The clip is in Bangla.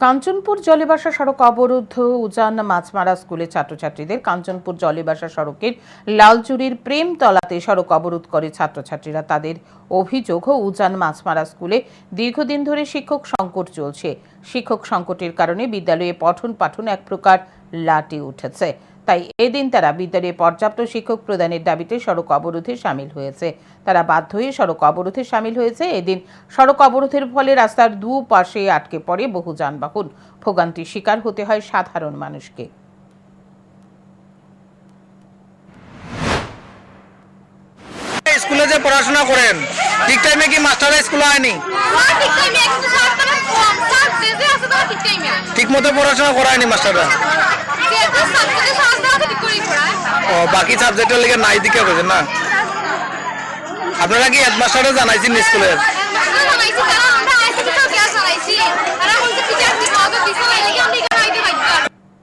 কাঞ্চনপুর জলেবাসা সড়ক অবরুদ্ধ উজান মাছমারা স্কুলে ছাত্রছাত্রীদের কাঞ্চনপুর জলেবাসা সড়কের লালচুরির প্রেমতলাতে সড়ক অবরোধ করে ছাত্রছাত্রীরা তাদের অভিযোগ উজান মাছমারা স্কুলে দীর্ঘদিন ধরে শিক্ষক সংকট চলছে। শিক্ষক সংকটের কারণে বিদ্যালয়ে পঠন পাঠন এক প্রকার লাটে উঠেছে। তাই এদিন তারা বিদ্যালয়ে পর্যাপ্ত শিক্ষক প্রদানের দাবিতে সড়ক অবরোধে সামিল হয়েছে। তারা বাধ্য হয়ে সড়ক অবরোধে সামিল হয়েছে। এদিন সড়ক অবরোধের ফলে রাস্তার দু পাশে আটকে পড়ে বহু যানবাহন। ভোগান্তির শিকার হতে হয় সাধারণ মানুষকে। স্কুলে যে পড়াশোনা করেন ঠিক টাইমে কি মাস্টাররা স্কুলে আয়নি ঠিক মতো পড়াশোনা করায়নি মাস্টাররা যে যে সাবজেক্টে সাজ দেওয়া ঠিক করে পড়ায় ও বাকি সাবজেক্টের লেগে নাই দিকে করেছেন না? আপনারা কি হেডমাস্টারে জানাইছেন স্কুলের?